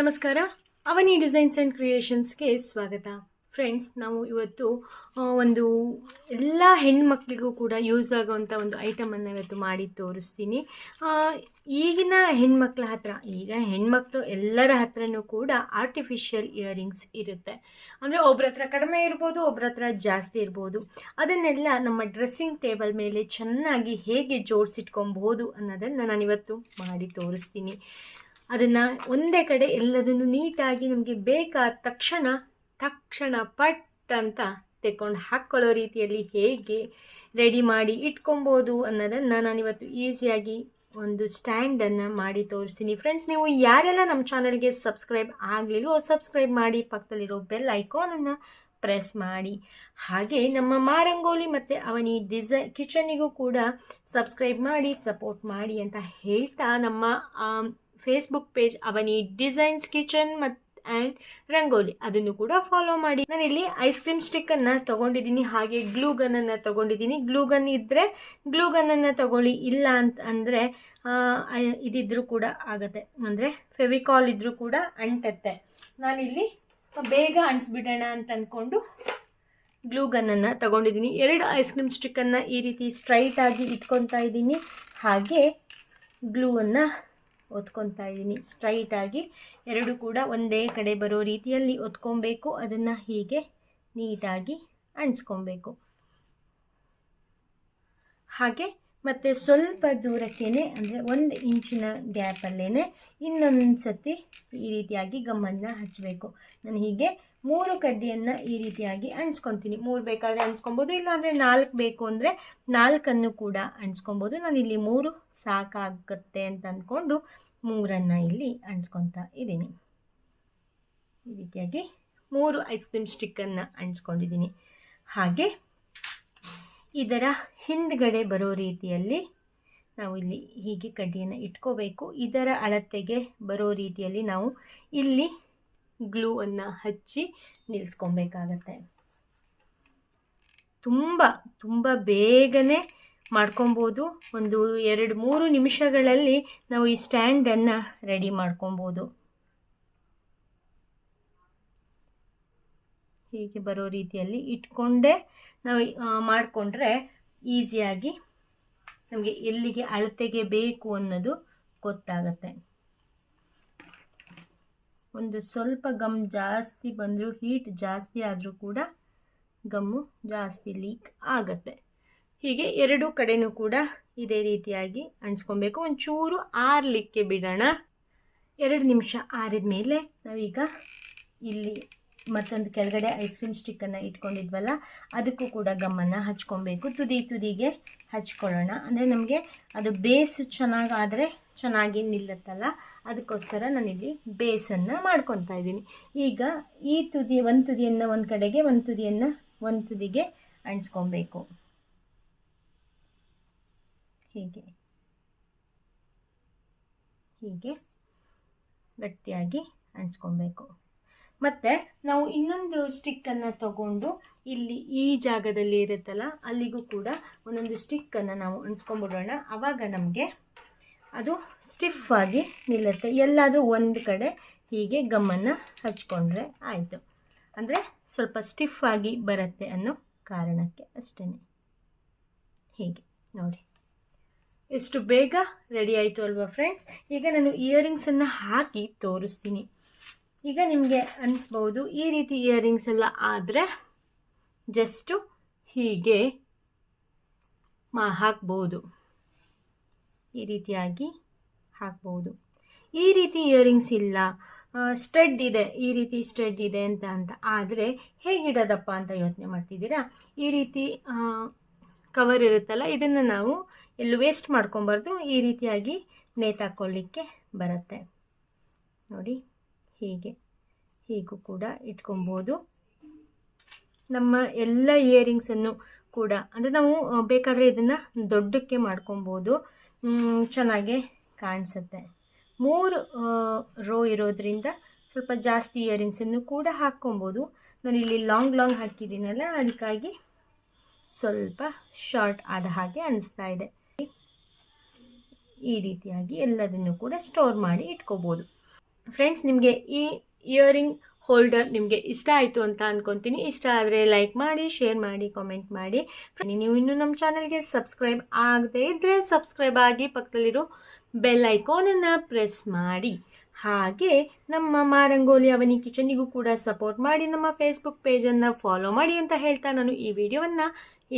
ನಮಸ್ಕಾರ. ಅವನಿ designs and ಕ್ರಿಯೇಷನ್ಸ್ಗೆ ಸ್ವಾಗತ. Friends, ನಾವು ಇವತ್ತು ಒಂದು ಎಲ್ಲ ಹೆಣ್ಮಕ್ಳಿಗೂ ಕೂಡ ಯೂಸ್ ಆಗೋವಂಥ ಒಂದು ಐಟಮನ್ನು ಇವತ್ತು ಮಾಡಿ ತೋರಿಸ್ತೀನಿ. ಈಗಿನ ಹೆಣ್ಮಕ್ಳ ಹತ್ರ, ಈಗ ಹೆಣ್ಮಕ್ಳು ಎಲ್ಲರ ಹತ್ರನೂ ಕೂಡ ಆರ್ಟಿಫಿಷಿಯಲ್ ಇಯರಿಂಗ್ಸ್ ಇರುತ್ತೆ. ಅಂದರೆ ಒಬ್ರ ಹತ್ರ ಕಡಿಮೆ ಇರ್ಬೋದು, ಒಬ್ರ ಹತ್ರ ಜಾಸ್ತಿ ಇರ್ಬೋದು. ಅದನ್ನೆಲ್ಲ ನಮ್ಮ ಡ್ರೆಸ್ಸಿಂಗ್ ಟೇಬಲ್ ಮೇಲೆ ಚೆನ್ನಾಗಿ ಹೇಗೆ ಜೋಡಿಸಿಟ್ಕೊಬೋದು ಅನ್ನೋದನ್ನು ನಾನಿವತ್ತು ಮಾಡಿ ತೋರಿಸ್ತೀನಿ. ಅದನ್ನು ಒಂದೇ ಕಡೆ ಎಲ್ಲದನ್ನು ನೀಟಾಗಿ ನಮಗೆ ಬೇಕಾದ ತಕ್ಷಣ ತಕ್ಷಣ ಪಟ್ ಅಂತ ತೆಕ್ಕೊಂಡು ಹಾಕ್ಕೊಳ್ಳೋ ರೀತಿಯಲ್ಲಿ ಹೇಗೆ ರೆಡಿ ಮಾಡಿ ಇಟ್ಕೊಬೋದು ಅನ್ನೋದನ್ನು ನಾನಿವತ್ತು ಈಸಿಯಾಗಿ ಒಂದು ಸ್ಟ್ಯಾಂಡನ್ನು ಮಾಡಿ ತೋರಿಸ್ತೀನಿ. ಫ್ರೆಂಡ್ಸ್ ನೀವು ಯಾರೆಲ್ಲ ನಮ್ಮ ಚಾನಲ್ಗೆ ಸಬ್ಸ್ಕ್ರೈಬ್ ಆಗಲಿಲ್ವೋ ಸಬ್ಸ್ಕ್ರೈಬ್ ಮಾಡಿ, ಪಕ್ಕದಲ್ಲಿರೋ ಬೆಲ್ ಐಕಾನನ್ನು ಪ್ರೆಸ್ ಮಾಡಿ. ಹಾಗೆ ನಮ್ಮ ಮಾರಂಗೋಲಿ ಮತ್ತು ಅವನಿ ಡಿಸೈ ಕಿಚನಿಗೂ ಕೂಡ ಸಬ್ಸ್ಕ್ರೈಬ್ ಮಾಡಿ ಸಪೋರ್ಟ್ ಮಾಡಿ ಅಂತ ಹೇಳ್ತಾ ನಮ್ಮ Facebook page Avani designs kitchen ಮತ್ತು ಆ್ಯಂಡ್ ರಂಗೋಲಿ ಅದನ್ನು ಕೂಡ ಫಾಲೋ ಮಾಡಿ. ನಾನಿಲ್ಲಿ ಐಸ್ ಕ್ರೀಮ್ ಸ್ಟಿಕ್ಕನ್ನು ತೊಗೊಂಡಿದ್ದೀನಿ, ಹಾಗೆ ಗ್ಲೂ ಗನ್ನನ್ನು ತೊಗೊಂಡಿದ್ದೀನಿ. ಗ್ಲೂ ಗನ್ ಇದ್ದರೆ ಗ್ಲೂ ಗನ್ನನ್ನು ತಗೊಳ್ಳಿ, ಇಲ್ಲ ಅಂತ ಅಂದರೆ ಇದಿದ್ರೂ ಕೂಡ ಆಗುತ್ತೆ. ಅಂದರೆ ಫೆವಿಕಾಲ್ ಇದ್ದರೂ ಕೂಡ ಅಂಟತ್ತೆ. ನಾನಿಲ್ಲಿ ಬೇಗ ಅಂಟಿಸ್ಬಿಡೋಣ ಅಂತ ಅಂದ್ಕೊಂಡು ಗ್ಲೂ ಗನ್ನನ್ನು ತಗೊಂಡಿದ್ದೀನಿ. ಎರಡು ಐಸ್ ಕ್ರೀಮ್ ಸ್ಟಿಕ್ಕನ್ನು ಈ ರೀತಿ ಸ್ಟ್ರೈಟಾಗಿ ಇಟ್ಕೊತಾ ಇದ್ದೀನಿ. ಹಾಗೆ ಗ್ಲೂವನ್ನು ಒತ್ಕೊತಾ ಇದ್ದೀನಿ. ಸ್ಟ್ರೈಟಾಗಿ ಎರಡು ಕೂಡ ಒಂದೇ ಕಡೆ ಬರೋ ರೀತಿಯಲ್ಲಿ ಒತ್ಕೊಬೇಕು. ಅದನ್ನು ಹೀಗೆ ನೀಟಾಗಿ ಅಂಟಿಸ್ಕೊಬೇಕು. ಹಾಗೆ ಮತ್ತು ಸ್ವಲ್ಪ ದೂರಕ್ಕೇ ಅಂದರೆ ಒಂದು ಇಂಚಿನ ಗ್ಯಾಪಲ್ಲೇ ಇನ್ನೊಂದು ಸತಿ ಈ ರೀತಿಯಾಗಿ ಗಮ್ಮನ್ನು ಹಚ್ಚಬೇಕು ನಾನು ಹೀಗೆ ಮೂರು ಕಡ್ಡಿಯನ್ನು ಈ ರೀತಿಯಾಗಿ ಅಣಿಸ್ಕೊತೀನಿ ಮೂರು ಬೇಕಾದರೆ ಅಂಟ್ಸ್ಕೊಬೋದು, ಇಲ್ಲಾಂದರೆ ನಾಲ್ಕು ಬೇಕು ಅಂದರೆ ನಾಲ್ಕನ್ನು ಕೂಡ ಅಣಿಸ್ಕೊಬೋದು ನಾನು ಇಲ್ಲಿ ಮೂರು ಸಾಕಾಗುತ್ತೆ ಅಂತ ಅಂದ್ಕೊಂಡು ಮೂರನ್ನು ಇಲ್ಲಿ ಅಣಿಸ್ಕೊತಾ ಇದ್ದೀನಿ. ಈ ರೀತಿಯಾಗಿ ಮೂರು ಐಸ್ ಕ್ರೀಮ್ ಸ್ಟಿಕ್ಕನ್ನು ಅಂಟ್ಸ್ಕೊಂಡಿದ್ದೀನಿ. ಹಾಗೆ ಇದರ ಹಿಂದ್ಗಡೆ ಬರೋ ರೀತಿಯಲ್ಲಿ ನಾವು ಇಲ್ಲಿ ಹೀಗೆ ಕಡ್ಡಿಯನ್ನು ಇಟ್ಕೋಬೇಕು. ಇದರ ಅಳತೆಗೆ ಬರೋ ರೀತಿಯಲ್ಲಿ ನಾವು ಇಲ್ಲಿ ಗ್ಲೂವನ್ನು ಹಚ್ಚಿ ನಿಲ್ಲಿಸ್ಕೊಬೇಕಾಗತ್ತೆ. ತುಂಬ ತುಂಬ ಬೇಗನೆ ಮಾಡ್ಕೊಬೋದು. ಒಂದು ಎರಡು ಮೂರು ನಿಮಿಷಗಳಲ್ಲಿ ನಾವು ಈ ಸ್ಟ್ಯಾಂಡನ್ನು ರೆಡಿ ಮಾಡ್ಕೊಬೋದು. ಹೀಗೆ ಬರೋ ರೀತಿಯಲ್ಲಿ ಇಟ್ಕೊಂಡೇ ನಾವು ಮಾಡಿಕೊಂಡ್ರೆ ಈಸಿಯಾಗಿ ನಮಗೆ ಎಲ್ಲಿಗೆ ಅಳತೆಗೆ ಬೇಕು ಅನ್ನೋದು ಗೊತ್ತಾಗತ್ತೆ. ಒಂದು ಸ್ವಲ್ಪ ಗಮ್ ಜಾಸ್ತಿ ಬಂದರೂ, ಹೀಟ್ ಜಾಸ್ತಿ ಆದರೂ ಕೂಡ ಗಮ್ಮು ಜಾಸ್ತಿ ಲೀಕ್ ಆಗತ್ತೆ. ಹೀಗೆ ಎರಡೂ ಕಡೆನೂ ಕೂಡ ಇದೇ ರೀತಿಯಾಗಿ ಅಂಟಿಸ್ಕೊಬೇಕು ಒಂಚೂರು ಆರಲಿಕ್ಕೆ ಬಿಡೋಣ. ಎರಡು ನಿಮಿಷ ಆರಿದ ಮೇಲೆ ನಾವೀಗ ಇಲ್ಲಿ ಮತ್ತೊಂದು ಕೆಳಗಡೆ ಐಸ್ ಕ್ರೀಮ್ ಸ್ಟಿಕ್ಕನ್ನು ಇಟ್ಕೊಂಡಿದ್ವಲ್ಲ, ಅದಕ್ಕೂ ಕೂಡ ಗಮ್ಮನ್ನು ಹಚ್ಕೊಬೇಕು. ತುದಿ ತುದಿಗೆ ಹಚ್ಕೊಳ್ಳೋಣ. ಅಂದರೆ ನಮಗೆ ಅದು ಬೇಸ್ ಚೆನ್ನಾಗಾದರೆ ಚೆನ್ನಾಗಿ ನಿಲ್ಲುತ್ತಲ್ಲ, ಅದಕ್ಕೋಸ್ಕರ ನಾನಿಲ್ಲಿ ಬೇಸನ್ನು ಮಾಡ್ಕೊತಾ ಇದ್ದೀನಿ. ಈಗ ಈ ತುದಿ, ಒಂದು ತುದಿಯನ್ನು ಒಂದು ಕಡೆಗೆ, ಒಂದು ತುದಿಯನ್ನು ಒಂದು ತುದಿಗೆ ಅಂಟಿಸ್ಕೊಬೇಕು. ಹೀಗೆ. ಹೀಗೆ ಗಟ್ಟಿಯಾಗಿ ಅಂಟಿಸ್ಕೊಬೇಕು. ಮತ್ತು ನಾವು ಇನ್ನೊಂದು ಸ್ಟಿಕ್ಕನ್ನು ತಗೊಂಡು ಇಲ್ಲಿ ಈ ಜಾಗದಲ್ಲಿ ಇರುತ್ತಲ್ಲ, ಅಲ್ಲಿಗೂ ಕೂಡ ಒಂದೊಂದು ಸ್ಟಿಕ್ಕನ್ನು ನಾವು ಅಂಟಿಸ್ಕೊಂಡ್ಬಿಡೋಣ ಆವಾಗ ನಮಗೆ ಅದು ಸ್ಟಿಫ್ ಆಗಿ ನಿಲ್ಲುತ್ತೆ. ಎಲ್ಲಾದರೂ ಒಂದು ಕಡೆ ಹೀಗೆ ಗಮ್ಮನ್ನು ಹಚ್ಕೊಂಡ್ರೆ ಆಯಿತು. ಅಂದರೆ ಸ್ವಲ್ಪ ಸ್ಟಿಫ್ ಆಗಿ ಬರುತ್ತೆ ಅನ್ನೋ ಕಾರಣಕ್ಕೆ ಅಷ್ಟೇ ಹೀಗೆ ನೋಡಿ. ಎಷ್ಟು ಬೇಗ ರೆಡಿ ಆಯಿತು ಅಲ್ವಾ ಫ್ರೆಂಡ್ಸ್ ಈಗ ನಾನು ಇಯರಿಂಗ್ಸನ್ನು ಹಾಕಿ ತೋರಿಸ್ತೀನಿ. ಈಗ ನಿಮಗೆ ಅನಿಸ್ಬೋದು ಈ ರೀತಿ ಇಯರಿಂಗ್ಸ್ ಎಲ್ಲ ಆದರೆ ಜಸ್ಟು ಹೀಗೆ ಮಾ ಹಾಕ್ಬೋದು. ಈ ರೀತಿಯಾಗಿ ಹಾಕ್ಬೋದು. ಈ ರೀತಿ ಇಯರಿಂಗ್ಸ್ ಇಲ್ಲ. ಸ್ಟಡ್ ಇದೆ. ಈ ರೀತಿ ಸ್ಟಡ್ ಇದೆ ಅಂತ ಅಂತ. ಆದರೆ ಹೇಗಿಡೋದಪ್ಪ ಅಂತ ಯೋಚನೆ ಮಾಡ್ತಿದ್ದೀರಾ? ಈ ರೀತಿ ಕವರ್ ಇರುತ್ತಲ್ಲ, ಇದನ್ನು ನಾವು ಎಲ್ಲೂ ವೇಸ್ಟ್ ಮಾಡ್ಕೊಬಾರ್ದು. ಈ ರೀತಿಯಾಗಿ ನೇತಾಕೊಳ್ಳಿಕ್ಕೆ ಬರುತ್ತೆ. ನೋಡಿ. ಹೀಗೆ, ಹೀಗೂ ಕೂಡ ಇಟ್ಕೊಬೋದು. ನಮ್ಮ ಎಲ್ಲ ಇಯರಿಂಗ್ಸನ್ನು ಕೂಡ, ಅಂದರೆ ನಾವು ಬೇಕಾದರೆ ಇದನ್ನು ದೊಡ್ಡಕ್ಕೆ ಮಾಡ್ಕೊಬೋದು. ಚೆನ್ನಾಗೆ ಕಾಣಿಸುತ್ತೆ. ಮೂರು ರೋ ಇರೋದ್ರಿಂದ ಸ್ವಲ್ಪ ಜಾಸ್ತಿ ಇಯರಿಂಗ್ಸನ್ನು ಕೂಡ ಹಾಕ್ಕೊಬೋದು. ನಾನು ಇಲ್ಲಿ ಲಾಂಗ್ ಲಾಂಗ್ ಹಾಕಿದ್ದೀನಲ್ಲ, ಅದಕ್ಕಾಗಿ ಸ್ವಲ್ಪ ಶಾರ್ಟ್ ಆದ ಹಾಗೆ ಅನಿಸ್ತಾ ಇದೆ. ಈ ರೀತಿಯಾಗಿ ಎಲ್ಲದನ್ನು ಕೂಡ ಸ್ಟೋರ್ ಮಾಡಿ ಇಟ್ಕೋಬೋದು. ಫ್ರೆಂಡ್ಸ್ ನಿಮಗೆ ಈ ಇಯರಿಂಗ್ ಹೋಲ್ಡರ್ ನಿಮಗೆ ಇಷ್ಟ ಆಯಿತು ಅಂತ ಅಂದ್ಕೊತೀನಿ ಇಷ್ಟ ಆದರೆ ಲೈಕ್ ಮಾಡಿ ಶೇರ್ ಮಾಡಿ ಕಾಮೆಂಟ್ ಮಾಡಿ. ನೀವು ಇನ್ನೂ ನಮ್ಮ ಚಾನಲ್ಗೆ ಸಬ್ಸ್ಕ್ರೈಬ್ ಆಗದೇ ಇದ್ದರೆ ಸಬ್ಸ್ಕ್ರೈಬ್ ಆಗಿ ಪಕ್ಕದಲ್ಲಿರೋ ಬೆಲ್ ಐಕಾನನ್ನು ಪ್ರೆಸ್ ಮಾಡಿ. ಹಾಗೆ ನಮ್ಮ ಮಾರಂಗೋಲಿ ಅವನಿ ಕಿಚನಿಗೂ ಕೂಡ ಸಪೋರ್ಟ್ ಮಾಡಿ, ನಮ್ಮ ಫೇಸ್ಬುಕ್ ಪೇಜನ್ನು ಫಾಲೋ ಮಾಡಿ ಅಂತ ಹೇಳ್ತಾ ನಾನು ಈ ವಿಡಿಯೋವನ್ನು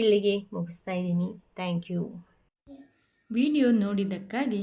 ಇಲ್ಲಿಗೆ ಮುಗಿಸ್ತಾ ಇದ್ದೀನಿ. Thank you video ನೋಡಿದ್ದಕ್ಕಾಗಿ